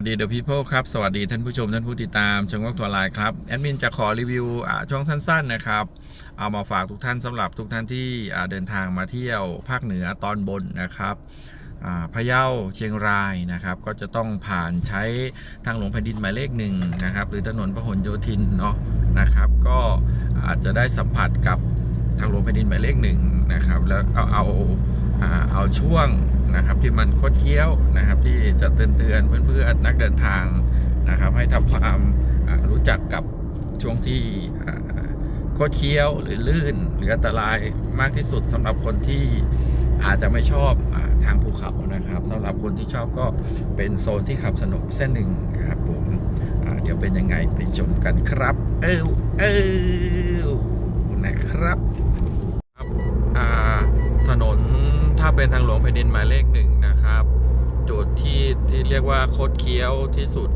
สวัสดีเดอะพีเพิลครับ สวัสดีท่านผู้ชม ท่านผู้ติดตามชงวกตัวลายครับ แอดมินจะขอรีวิวอ่าช่วงสั้นๆนะครับ เอามาฝากทุกท่านสำหรับทุกท่านที่เดินทางมาเที่ยวภาคเหนือตอนบนนะครับอ่าพะเยาเชียงรายนะครับ ก็จะต้องผ่านใช้ทางหลวงแผ่นดินหมายเลขหนึ่งนะครับ หรือถนนพหลโยธินเนาะนะครับ ก็อาจจะได้สัมผัสกับทางหลวงแผ่นดินหมายเลขหนึ่งนะครับ แล้วเอาเอาเอาช่วง นะครับ ที่มันคดเคี้ยวนะครับ ที่จะเตือนเตือนเพื่อนๆนักเดินทางนะครับ ให้ทำความรู้จักกับช่วงที่คดเคี้ยวหรือลื่น หรืออันตรายมากที่สุดสำหรับคนที่อาจจะไม่ชอบอทางภูเขานะครับสำหรับคนที่ชอบก็เป็นโซนที่ขับสนุกเส้นหนึ่งครับผมเดี๋ยวเป็นยังไงไปชมกันครับ เออเออนะครับถนน ถ้าเป็นทางหลวงแผ่นดินหมายเลขหนึ่งนะครับ จุดที่ที่เรียกว่าโคดเคี้ยวที่สุด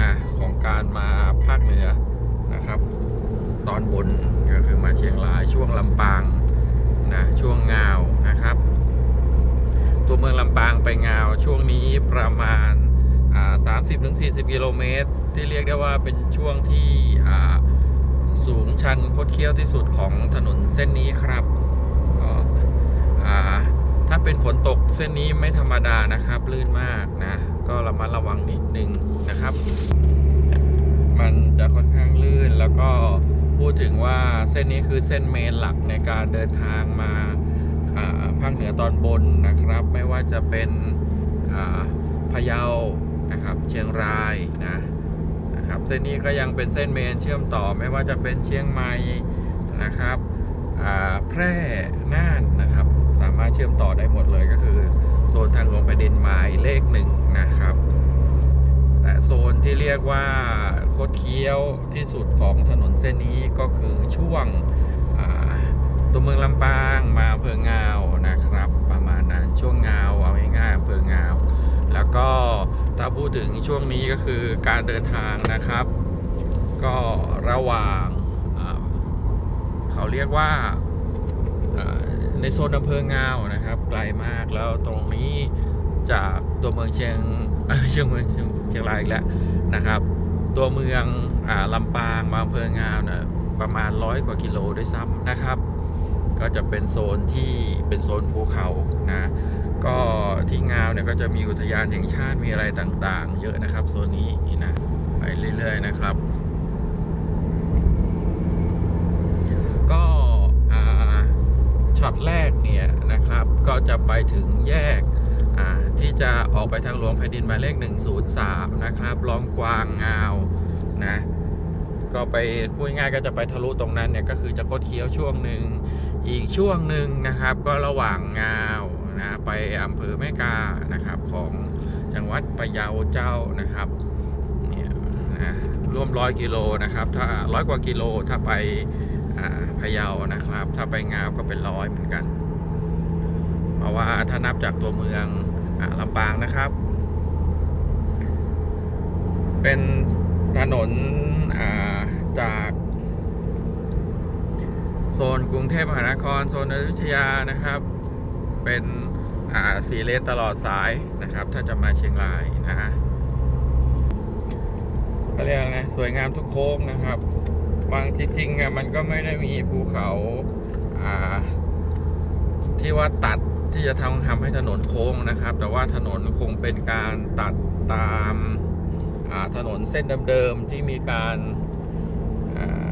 นะของการมาภาคเหนือนะครับ ตอนบนก็คือมาเชียงรายช่วงลำปางนะช่วงงาวนะครับ ตัวเมืองลำปางไปงาวช่วงนี้ประมาณอ่า30-40กิโลเมตร ที่เรียกได้ว่าเป็นช่วงที่สูงชันคดเคี้ยวที่สุดของถนนเส้นนี้ครับก็อ่า ถ้าเป็นฝนตกเส้นนี้ไม่ธรรมดานะครับ ลื่นมากนะ ก็ระมัดระวังนิดนึงนะครับ มันจะค่อนข้างลื่นแล้วก็พูดถึงว่าเส้นนี้คือเส้นเมนหลักในการเดินทางมาภาคเหนือตอนบนนะครับ ไม่ว่าจะเป็นพะเยานะครับเชียงรายนะนะครับเส้นนี้ก็ยังเป็นเส้นเมนเชื่อมต่อไม่ว่าจะเป็นเชียงใหม่นะครับแพร่น่านนะครับ สามารถเชื่อมต่อได้หมดเลยก็คือ โซนทางหลวงแผ่นดินหมายเลขหนึ่งนะครับ แต่โซนที่เรียกว่าโคดเคี้ยวที่สุดของถนนเส้นนี้ก็คือช่วงตัวเมืองลำปางมาอำเภองาวนะครับ ประมาณนั้นช่วงงาวเอาง่ายๆอำเภองาว แล้วก็ถ้าพูดถึงช่วงนี้ก็คือการเดินทางนะครับ ก็ระหว่างเขาเรียกว่า ในโซนอำเภองาวนะครับ ไกลมากแล้วตรงนี้จากตัวเมืองเชียงเชียงเมืองเชียงรายอีกแล้วนะครับ ตัวเมืองอลำปางมาอำเภองาวนะประมาณร้อยกว่ากิโลด้วยซ้ำนะครับ ก็จะเป็นโซนที่เป็นโซนภูเขานะก็ที่งาวเนี่ยก็จะมีอุทยานแห่งชาติมีอะไรต่างๆ เยอะนะครับโซนนี้นะไปเรื่อยๆนะครับ ก็อ่า ช็อตแรกเนี่ยนะครับ ก็จะไปถึงแยกที่จะออกไปทางหลวงแผ่นดินหมายเลข 103 นะครับลองกวางงาวนะก็ไปพูดง่ายก็จะไปทะลุตรงนั้นเนี่ยก็คือจะคดเคี้ยวช่วงหนึ่งอีกช่วงหนึ่งนะครับ ก็ระหว่างงาวนะไปอำเภอแม่กานะครับของจังหวัดพะเยาเจ้านะครับเนี่ยนะร่วมร้อยกิโลนะครับถ้าร้อยกว่ากิโลถ้าไปานะครับ ถ้าไปงาวก็เป็นร้อยเหมือนกัน เพราะว่าถ้านับจากตัวเมืองอลำปางนะครับ เป็นถนนาจากโซนกรุงเทพมหานคร โซนอยุธยานะครับ เป็นสีเลนตลอดสายนะครับ ถ้าจะมาเชียงรายนะฮะก็เรียกอะไรสวยงามทุกโค้งนะครับ บางจริงๆอะมันก็ไม่ได้มีภูเขาอ่าที่ว่าตัดที่จะทำทำให้ถนนโค้งนะครับ แต่ว่าถนนคงเป็นการตัดตามาถนนเส้นเดิมๆที่มีการ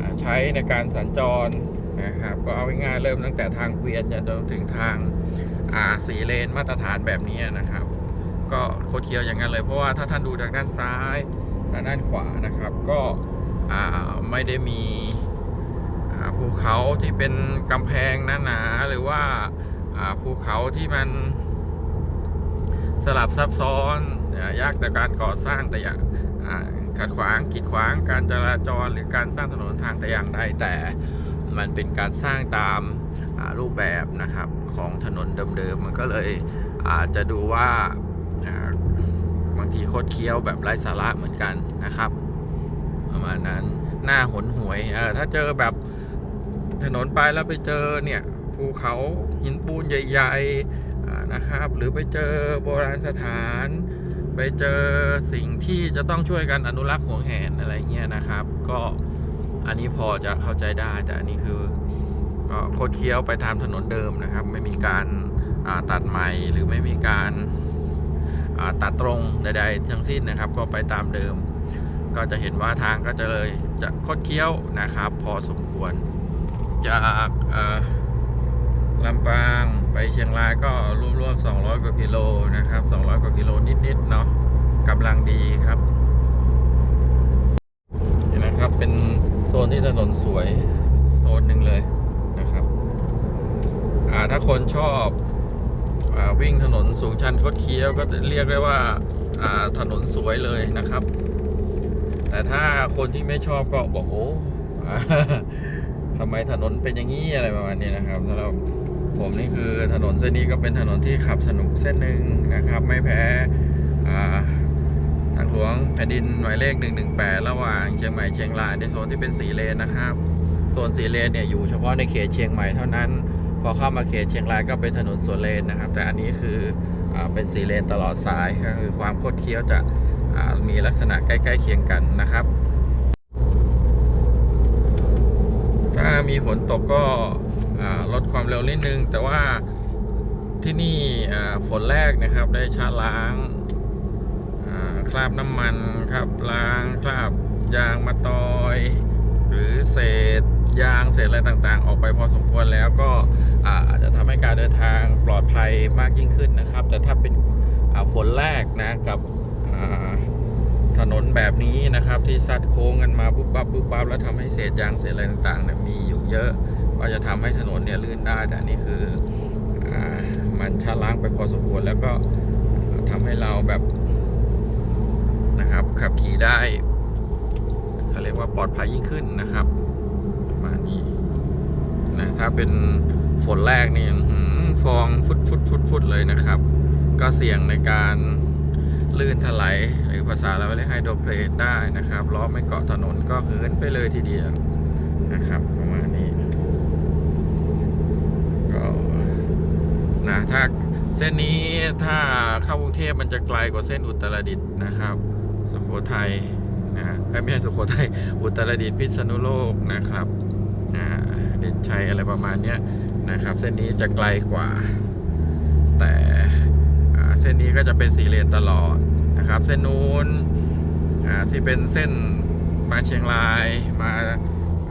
าใช้ในการสัญจรนะครับก็เอาง่ายๆเริ่มตั้งแต่ทางเกวียนจนถึงทางาสีเลนมาตรฐานแบบนี้นะครับ ก็โคดเคียวอย่างนั้นเลยเพราะว่าถ้าท่านดูจากด้านซ้ายและด้านขวานะครับ ก็ ไม่ได้มีภูเขาที่เป็นกำแพงหนาๆหรือว่าภูเขาที่มันสลับซับซ้อนอยากแต่การก่อสร้างแต่อย่างขัดขวางกีดขวางการจราจรหรือการสร้างถนนทางแต่อย่างใดแต่มันเป็นการสร้างตามรูปแบบนะครับของถนนเดิมๆมันก็เลยอาจจะดูว่าอ่าบางทีโคดเคี้ยวแบบไร้สาระเหมือนกันนะครับ ประมาณนั้น หน้าหนหวยเออถ้าเจอแบบถนนไปแล้วไปเจอเนี่ยภูเขาหินปูนใหญ่ๆนะครับ หรือไปเจอโบราณสถาน ไปเจอสิ่งที่จะต้องช่วยกันอนุรักษ์หวงแหนอะไรเงี้ยนะครับ ก็อันนี้พอจะเข้าใจได้แต่อันนี้คือก็โคดเคี้ยวไปตามถนนเดิมนะครับ ไม่มีการตัดใหม่หรือไม่มีการตัดตรงใดๆทั้งสิ้นนะครับ ก็ไปตามเดิม ก็จะเห็นว่าทางก็จะเลยจะคดเคี้ยวนะครับ พอสมควรจากลำปางไปเชียงรายก็รวมๆ200 กว่ากิโลนะครับ 200 กว่ากิโลนิดๆเนาะกำลังดีครับเห็นไหมครับเป็นโซนที่ถนนสวยโซนหนึ่งเลยนะครับถ้าคนชอบอวิ่งถนนสูงชันคดเคี้ยวก็เรียกได้ว่าถนนสวยเลยนะครับ แต่ถ้าคนที่ไม่ชอบก็บอกโอ้ทำไมถนนเป็นอย่างนี้อะไรประมาณนี้นะครับสำหรับผมนี่คือถนนเส้นนี้ก็เป็นถนนที่ขับสนุกเส้นหนึ่งนะครับ ไม่แพ้ทางหลวงแผ่นดินหมายเลข 118 ระหว่างเชียงใหม่เชียงรายในโซนที่เป็นสีเลนนะครับโซนสีเลนเนี่ยอยู่เฉพาะในเขตเชียงใหม่เท่านั้น พอเข้ามาเขตเชียงรายก็เป็นถนนสวนเลนนะครับ แต่อันนี้คืออเป็นสีเลนตลอดสายก็คือความคดเคี้ยวจะ มีลักษณะใกล้ ๆ เคียงกันนะครับ ถ้ามีฝนตกก็ลดความเร็วนิดนึง แต่ว่าที่นี่ฝนแรกนะครับได้ชาล้างคราบน้ำมันครับล้างคราบยางมาตอย หรือเศษยางเศษอะไรต่างๆ ออกไปพอสมควรแล้วก็อาจจะทำให้การเดินทางปลอดภัยมากยิ่งขึ้นนะครับ แต่ถ้าเป็นฝนแรกนะกับ แบบนี้นะครับ ที่ซัดโค้งกันมาปุ๊บปั๊บปุ๊บปั๊บแล้วทำให้เศษยางเศษอะไรต่างๆเนี่ยมีอยู่เยอะก็จะทำให้ถนนเนี่ยลื่นได้ แต่นี่คืออมันชะล้างไปพอสมควรแล้วก็ทำให้เราแบบนะครับขับขี่ได้เขาเรียกว่าปลอดภัยยิ่งขึ้นนะครับประมาณนี้นะถ้าเป็นฝนแรกนี่ฟองฟุดฟุดฟุดฟุดเลยนะครับ ก็เสี่ยงในการลื่นถลาย หรือภาษาเราเรียกไฮโดรเพลนได้นะครับล้อไม่เกาะถนนก็เหินไปเลยทีเดียวนะครับประมาณนี้ก็นะถ้าเส้นนี้ถ้าเข้ากรุงเทพมันจะไกลกว่าเส้นอุตรดิตถ์นะครับสุโขทัยนะไม่ใช่สุโขทัยอุตรดิตถ์พิษณุโลกนะครับอ่าเด่นชัยอะไรประมาณนี้นะครับ เส้นนี้จะไกลกว่า แต่เส้นนี้ก็จะเป็นสีเลนตลอด นะครับ เส้นนู้นอ่าที่เป็นเส้นมาเชียงรายมา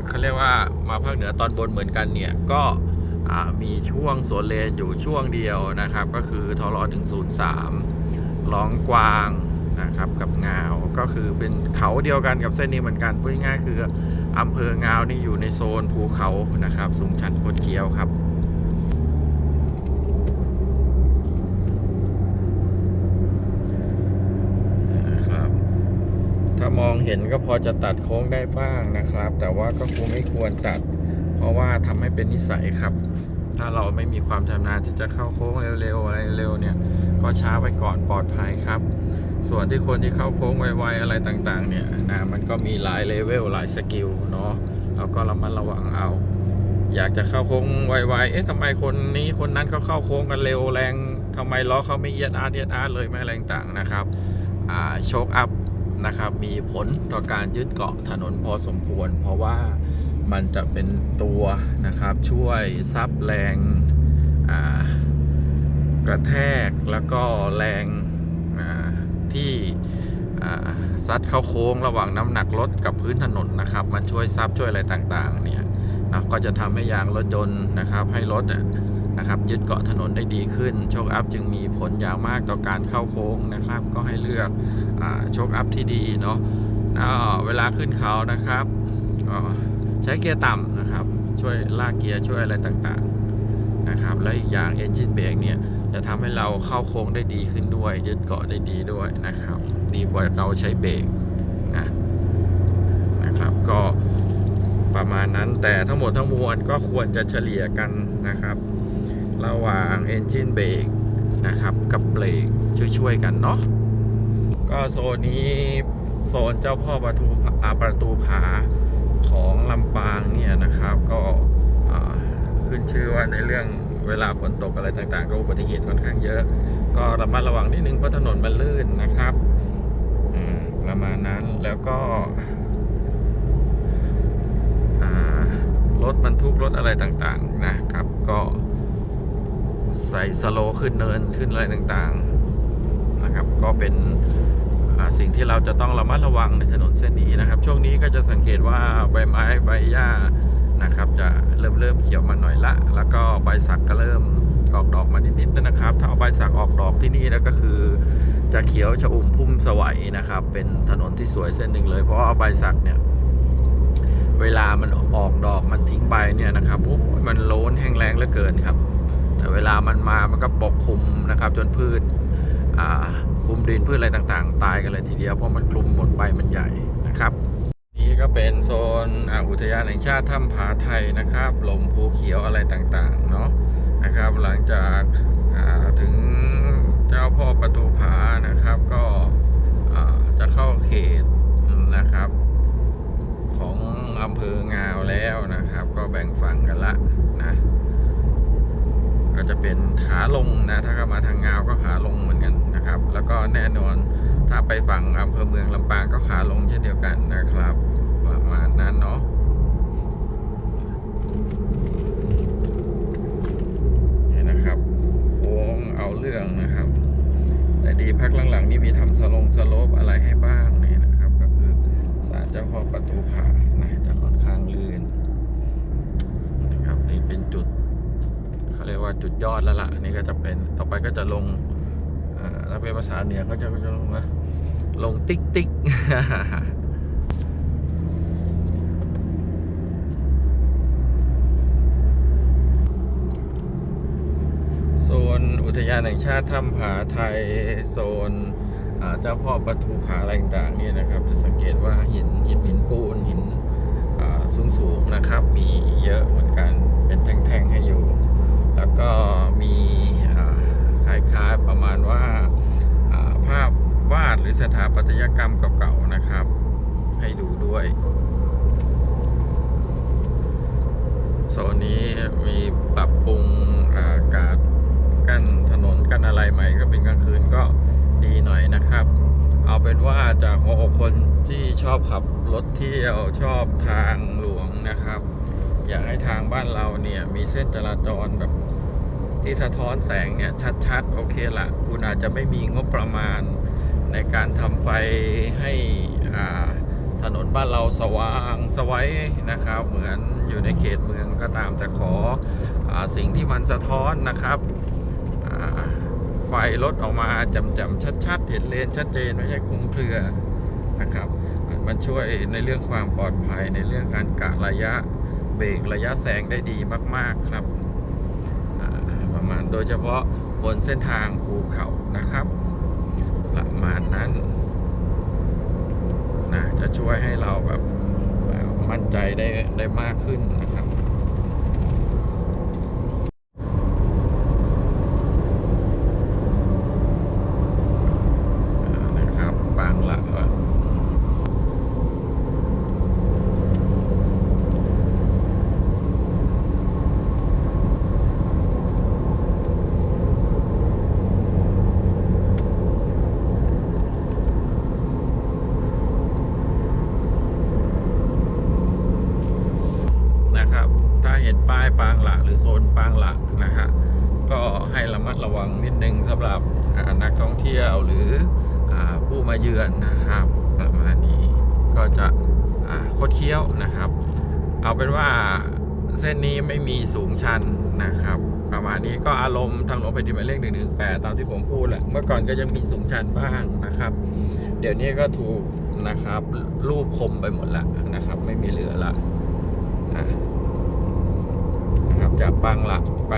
เขาเรียกว่ามาภาคเหนือตอนบนเหมือนกันเนี่ยก็มีช่วงสวนเลนอยู่ช่วงเดียวนะครับ ก็คือทร103ร้องกวางนะครับกับงาวก็คือเป็นเขาเดียวกันกับเส้นนี้เหมือนกันพูดง่ายๆคืออำเภองาวนี่อยู่ในโซนภูเขานะครับ สูงชันคดเคี้ยวครับถ้า มองเห็นก็พอจะตัดโค้งได้บ้างนะครับ แต่ว่าก็คงไม่ควรตัด เพราะว่าทำให้เป็นนิสัยครับ ถ้าเราไม่มีความชำนาญที่จะเข้าโค้งเร็วๆอะไรเร็วเนี่ย ก็ช้าไว้ก่อนปลอดภัยครับ ส่วนที่คนที่เข้าโค้งไวๆอะไรต่างๆ เนี่ยนะมันก็มีหลายเลเวลหลายสกิลเนาะเราก็ระมัดระวังเอา อยากจะเข้าโค้งไวๆเอ๊ะทำไมคนนี้คนนั้นเขาเข้าโค้งกันเร็วแรงทำไมล้อเขาไม่เอียดอาร์เอียดอาร์เลยไม่อะไรต่างนะครับโชคอัพ นะครับ มีผลต่อการยึดเกาะถนนพอสมควร เพราะว่ามันจะเป็นตัวนะครับช่วยซับแรงกระแทกแล้วก็แรงที่ซัดเข้าโค้งระหว่างน้ำหนักรถกับพื้นถนนนะครับ มันช่วยซับช่วยอะไรต่างๆเนี่ยนะก็จะทำให้ยางรถยนต์นะครับ ให้รถนะครับยึดเกาะถนนได้ดีขึ้นโชคอัพจึงมีผลอย่างมากต่อการเข้าโค้งนะครับ ก็ให้เลือก โชคอัพที่ดีเนาะเวลาขึ้นเขานะครับใช้เกียร์ต่ำนะครับ ช่วยลากเกียร์ช่วยอะไรต่างๆนะครับ แล้วอีกอย่าง Engine Brake เนี่ยจะทำให้เราเข้าโค้งได้ดีขึ้นด้วย ยึดเกาะได้ดีด้วยนะครับ ดีกว่าเราใช้เบรกนะนะครับ ก็ประมาณนั้นแต่ทั้งหมดทั้งมวลก็ควรจะเฉลี่ยกันนะครับ ระหว่าง Engine Brake นะครับ กับเบรกช่วยๆกันเนาะ ก็โซนนี้โซนเจ้าพ่อประตูอาประตูผาของลำปางเนี่ยนะครับ ก็ขึ้นชื่อว่าในเรื่องเวลาฝนตกอะไรต่างๆ ก็อุบัติเหตุค่อนข้างเยอะ ก็ระมัดระวังนิดนึงเพราะถนนมันลื่นนะครับประมาณนั้นแล้วก็รถบรรทุกรถอะไรต่างๆนะครับ ก็ใส่สโลขึ้นเนินขึ้นอะไรต่างๆ นะครับ ก็เป็นสิ่งที่เราจะต้องระมัดระวังในถนนเส้นนี้นะครับ ช่วงนี้ก็จะสังเกตว่าใบไม้ใบหญ้านะครับ จะเริ่มเริ่มเขียวมาหน่อยละ แล้วก็ใบสักก็เริ่มออกดอกมานิดๆนะครับ ถ้าเอาใบสักออกดอกที่นี่แล้วก็คือ จะเขียวชอุ่มพุ่มสวัยนะครับ เป็นถนนที่สวยเส้นหนึ่งเลย เพราะว่าใบสักเนี่ยเวลามันออกดอกมันทิ้งใบเนี่ยนะครับโอ้มันโล้นแห้งแล้งเหลือเกินครับ แต่เวลามันมามันก็ปกคลุมนะครับ จนพืช คลุมดินพืชอะไรต่างๆ ตายกันเลยทีเดียวเพราะมันคลุมหมดใบมันใหญ่นะครับ นี่ก็เป็นโซนออุทยานแห่งชาติถ้ำผาไทยนะครับลมภูเขียวอะไรต่างๆเนาะนะครับ หลังจากาถึงเจ้าพ่อประตูผานะครับ ก็จะเข้าเขตนะครับ ของอำเภองาวแล้วนะครับ ก็แบ่งฝั่งกันละ ก็จะเป็นขาลงนะถ้าเข้ามาทางงาวก็ขาลงเหมือนกันนะครับ แล้วก็แน่นอนถ้าไปฝั่งอำเภอเมืองลำปางก็ขาลงเช่นเดียวกันนะครับประมาณนั้นเนาะนี่นะครับโค้งเอาเรื่องนะครับ แต่ดีพักหลังๆ นี่มีทำสลงสโลปอะไรให้บ้างนี่นะครับ ก็คือศาลเจ้าพ่อประตูผานะจะค่อนข้างลื่นนะครับนี่เป็นจุด เขาเรียกว่าจุดยอดแล้วล่ะอันนี้ก็จะเป็นต่อไปก็จะลงถ้าเป็นภาษาเหนือเขาจะก็จะลงนะลงติ๊กติ๊กโซนอุทยานแห่งชาติถ้ำผาไทยโซนเจ้าพ่อประตูผาอะไรต่างๆนี่นะครับ จะสังเกตว่าหินหินหินปูนหินสูงสูงๆนะครับ มีเยอะเหมือนกันเป็นแท่งๆให้อยู่ แล้วก็มีอ่าคล้ายๆประมาณว่าอ่าภาพวาดหรือ สถาปัตยกรรมเก่าๆนะครับ ให้ดูด้วยโซนนี้มีปรับปรุงอากาศกั้นถนนกั้นอะไรใหม่ก็เป็นกลางคืนก็ดีหน่อยนะครับ เอาเป็นว่าจากหัวอกคนที่ชอบขับรถเที่ยวชอบทางหลวงนะครับ อยากให้ทางบ้านเราเนี่ยมีเส้นจราจรแบบที่สะท้อนแสงเนี่ยชัดๆ โอเคละคุณอาจจะไม่มีงบประมาณ ในการทำไฟให้ถนนบ้านเราสว่างสวัยนะครับ เหมือนอยู่ในเขตเมืองก็ตามแต่ขออสิ่งที่มันสะท้อนนะครับไฟรถออกมาจำๆชัดๆ เห็นเลนชัดเจนไม่ใช่คลุมเครือนะครับ มันช่วยในเรื่องความปลอดภัยในเรื่องการกะระยะเบรกระยะแซงได้ดีมากๆครับประมาณโดยเฉพาะบนเส้นทางภูเขานะครับ มาณนั้นนะจะช่วยให้เราแบบมั่นใจได้ได้มากขึ้นนะครับ อ่านะครับบางหลักว่า นะครับ ถ้าเห็นป้ายปางหลักหรือโซนปางหลักนะฮะ ก็ให้ระมัดระวังนิดนึงสำหรับอ่านักท่องเที่ยวหรืออาผู้มาเยือนนะครับ ประมาณนี้ก็จะอ่าคดเคี้ยวนะครับ เป็นว่าเส้นนี้ไม่มีสูงชันนะครับ ประมาณนี้ก็อารมณ์ทางหลวงแผ่นดินหมายเลขหนึ่งหนึ่งแปดตามที่ผมพูดแหละเมื่อก่อนก็ยังมีสูงชันบ้างนะครับ เดี๋ยวนี้ก็ถูกนะครับรูปคมไปหมดแล้วนะครับ ไม่มีเหลือละนะครับจากบางหลักไป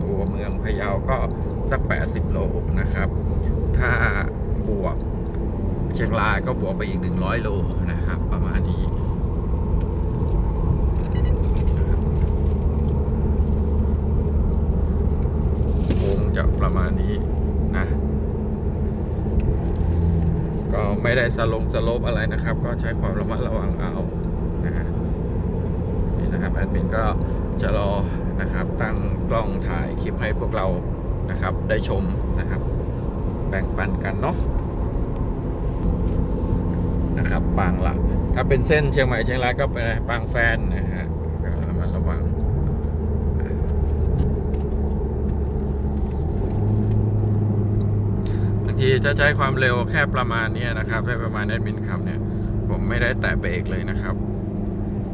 ตัวเมืองพะเยาก็สัก 80 โลนะครับ ถ้าบวกเชียงรายก็บวกไปอีก 100 โลนะครับ ประมาณนี้คง จะประมาณนี้นะ ก็ไม่ได้สลงสลบอะไรนะครับ ก็ใช้ความระมัดระวังเอานะฮะนี่นะครับแอดมินก็จะรอนะครับ ตั้งกล้องถ่ายคลิปให้พวกเรานะครับ ได้ชมนะครับ แบ่งปันกันเนาะนะครับปางหลักถ้าเป็นเส้นเชียงใหม่เชียงรายก็เป็นปางแฟนนะฮะก็ระมัดระวัง บาง ทีจะใช้ความเร็วแค่ประมาณนี้นะครับได้ประมาณแอดมินขับเนี่ย ผมไม่ได้แตะเบรกเลยนะครับ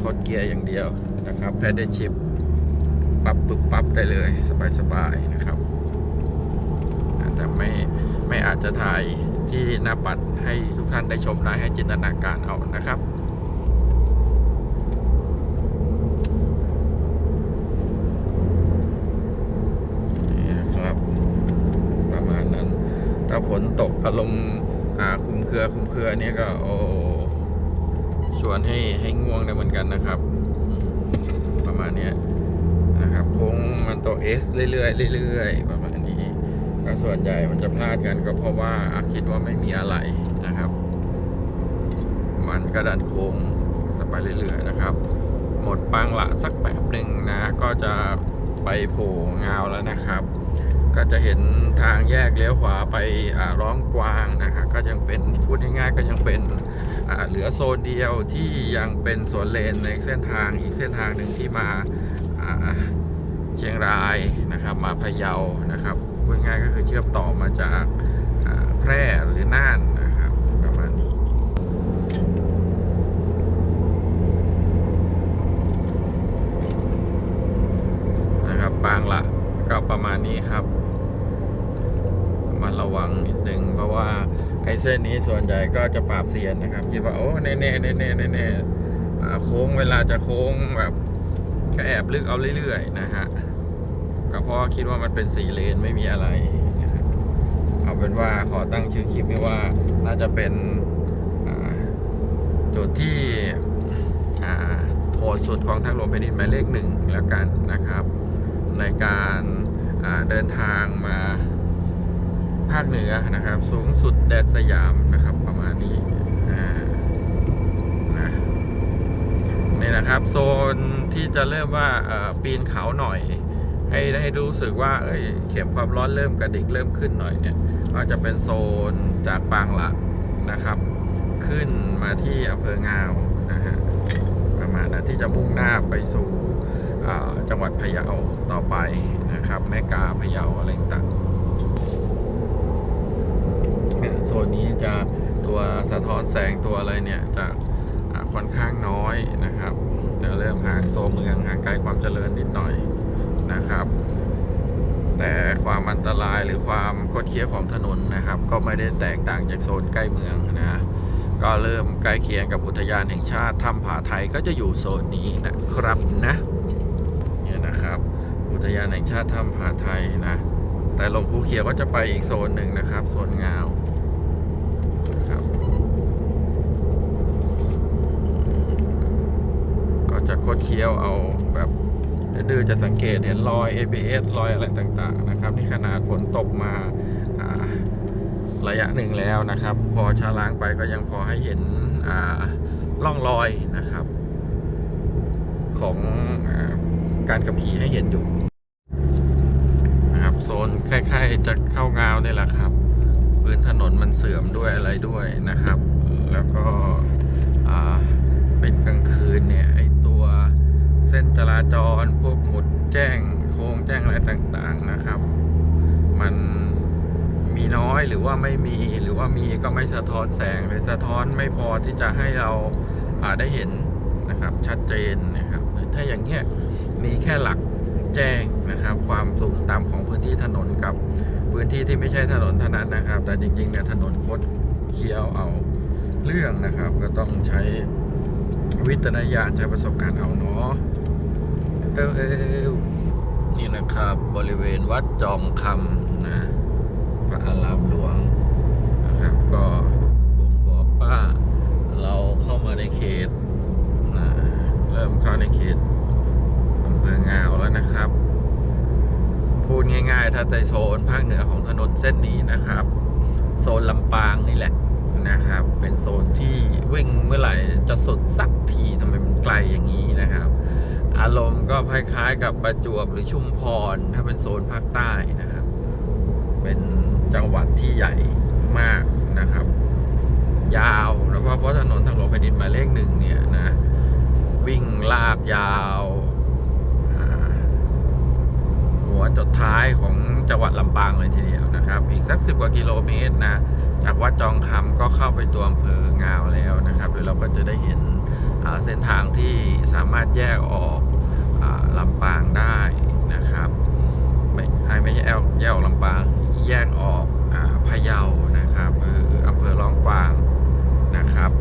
ทดเกียร์อย่างเดียวนะครับแพดเดิลชิปปรับปึ๊บปั๊บได้เลย สบายๆนะครับ แต่ไม่ไม่อาจจะถ่ายที่หน้าปัดให้ทุกท่านได้ชมได้ให้จินตนาการเอานะครับ นี่นะครับ ประมาณนั้น ถ้า ฝนตกอารมณ์อ่าคุมเครือคุมเครือเนี่ยก็โอ้ชวนให้ให้ง่วงได้เหมือนกันนะครับ ประมาณนี้นะครับโค้งมันตัว S เรื่อยๆเรื่อยๆประมาณนี้ก็ส่วนใหญ่มันจะพลาดกันก็เพราะว่าคิดว่าไม่มีอะไรนะครับ มันก็ดันโค้งสไปเรื่อยๆนะครับ หมดปังละสักแบบหนึ่งนะ ก็จะไปโผล่งาวแล้วนะครับ ก็จะเห็นทางแยกเลี้ยวขวาไปร้องกวางนะฮะก็ยังเป็นพูดง่ายๆก็ยังเป็นเหลือโซนเดียวที่ยังเป็นสวนเลนในเส้นทางอีกเส้นทางหนึ่งที่มาเชียงรายนะครับมาพะเยานะครับพูดง่ายๆก็คือเชื่อมต่อมาจากแพร่หรือน่านนะครับประมาณนี้นะครับบางละก็ประมาณนี้ครับ ระวังนิดนึงเพราะว่าไอ้เส้นนี้ส่วนใหญ่ก็จะปราบเซียนนะครับคิดว่าโอ้แน่แน่แน่แน่แน่แน่โค้งเวลาจะโค้งแบบก็แอบลึกเอาเรื่อยๆนะฮะก็เพราะคิดว่ามันเป็นสี่เลนไม่มีอะไร เอาเป็นว่าขอตั้งชื่อคลิปนี้ว่าน่าจะเป็นจุดที่โหดสุดของทางหลวงแผ่นดินหมายเลขหนึ่งแล้วกันนะครับ ในการเดินทางมา ภาคเหนือนะครับ สูงสุดแดนสยามนะครับ ประมาณนี้นะนี่นะครับ โซนที่จะเริ่มว่าปีนเขาหน่อย ให้ให้รู้สึกว่า เอ้ย เข็มความร้อนเริ่มกระดิกเริ่มขึ้นหน่อยเนี่ยก็จะเป็นโซนจากปางละนะครับ ขึ้นมาที่อำเภองาวนะฮะประมาณนั้นที่จะมุ่งหน้าไปสู่จังหวัดพะเยาต่อไปนะครับ แม่กาพะเยาอะไรต่างๆเนี่ย โซนนี้จะตัวสะท้อนแสงตัวอะไรเนี่ยจะค่อนข้างน้อยนะครับจะเริ่มห่างตัวเมืองห่างไกลความเจริญนิดหน่อยนะครับ แต่ความอันตรายหรือความโคดเคี้ยวของถนนนะครับ ก็ไม่ได้แตกต่างจากโซนใกล้เมืองนะก็เริ่มใกล้เคียงกับอุทยานแห่งชาติถ้ำผาไทยก็จะอยู่โซนนี้นะครับนะเนี่ยนะครับ อุทยานแห่งชาติถ้ำผาไทยนะแต่ลงภูเขียวก็จะไปอีกโซนหนึ่งนะครับโซนงาว นะครับ ก็จะคดเคี้ยวเอาแบบดื้อจะสังเกตเห็นรอย ABS รอยอะไรต่างๆนะครับ นี่ขนาดฝนตกมาระยะหนึ่งแล้วนะครับ พอชาล้างไปก็ยังพอให้เห็นอ่าร่องรอยนะครับ ของอการขับขี่ให้เห็นอยู่นะครับโซนคล้ายๆจะเข้างาวนี่แหละครับ พื้นถนนมันเสื่อมด้วยอะไรด้วยนะครับ แล้วก็เป็นกลางคืนเนี่ยไอตัวเส้นจราจรพวกหมุดแจ้งโค้งแจ้งอะไรต่างๆนะครับ มันมีน้อยหรือว่าไม่มีหรือว่ามีก็ไม่สะท้อนแสงหรือสะท้อนไม่พอที่จะให้เราาได้เห็นนะครับชัดเจนนะครับ ถ้าอย่างเงี้ยมีแค่หลักแจ้งนะครับ ความสูงต่ำของพื้นที่ถนนกับ พื้นที่ที่ไม่ใช่ถนนเท่านั้นนะครับ แต่จริงๆเนี่ยถนนคดเคี้ยวเอาเรื่องนะครับ ก็ต้องใช้วิจารณญาณใช้ประสบการณ์เอาเนาะเออเออนี่นะครับบริเวณวัดจอมคำนะพระอารามหลวงนะครับ ก็บ่งบอกว่าเราเข้ามาในเขตนะเริ่มเข้าในเขตอำเภองาวแล้วนะครับ พูดง่ายๆ ถ้า ในโซนภาคเหนือของถนนเส้นนี้นะครับ โซนลำปางนี่แหละนะครับ เป็นโซนที่วิ่งเมื่อไหร่จะสุดสักทีทำไมมันไกลอย่างนี้นะครับ อารมณ์ก็คล้ายๆกับประจวบหรือชุมพรถ้าเป็นโซนภาคใต้นะครับ เป็นจังหวัดที่ใหญ่มากนะครับ ยาวแล้วเพราะเพราะถนนทางหลวงแผ่นดินหมายเลขหนึ่งเนี่ยนะวิ่งลากยาว หัวจดท้ายของ จังหวัดลำปางเลยทีเดียวนะครับ อีกสักสิบกว่ากิโลเมตรนะ จากวัดจองคำก็เข้าไปตัวอำเภองาวแล้วนะครับเดี๋ยวเราก็จะได้เห็นเส้นทางที่สามารถแยกออกอลำปางได้นะครับ ไม่ไม่ใช่แยกแยกออกลำปาง แยกออกอพะเยานะครับอออำเภอร้องกวางนะครับ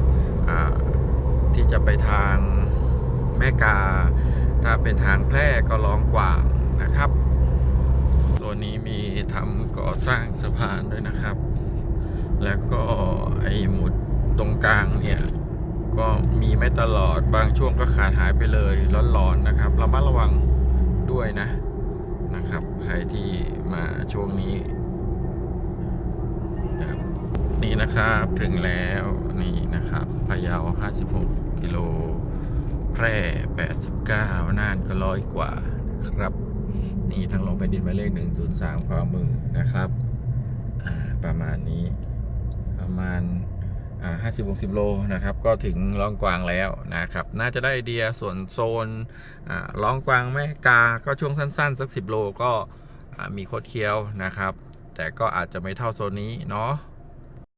ที่จะไปทางแม่กา ถ้าเป็นทางแพร่ก็ร้องกวางนะครับ ตัวนี้มีทำก่อสร้างสะพานด้วยนะครับ แล้วก็ไอ้หมุดตรงกลางเนี่ย ก็มีไม่ตลอดบางช่วงก็ขาดหายไปเลยร้อนๆนะครับรามาระวังด้วยนะนะครับ ใครที่มาช่วงนี้นี่นะครับถึงแล้วนี่นะครับพะเยา 56 กิโล แพร่ 89 น่านก็ร้อยกว่านะครับ นีทางลงไปดินหมายเลข103ขวามือนะครับ ประมาณนี้ประมาณอ่า50 60โลนะครับ ก็ถึงล่องกวางแล้วนะครับ น่าจะได้ไอเดียส่วนโซนอ่าล่องกวางแม่กา ก็ช่วงสั้นๆ สัก10โลก็มีโคดเคี้ยวนะครับ แต่ก็อาจจะไม่เท่าโซนนี้เนาะ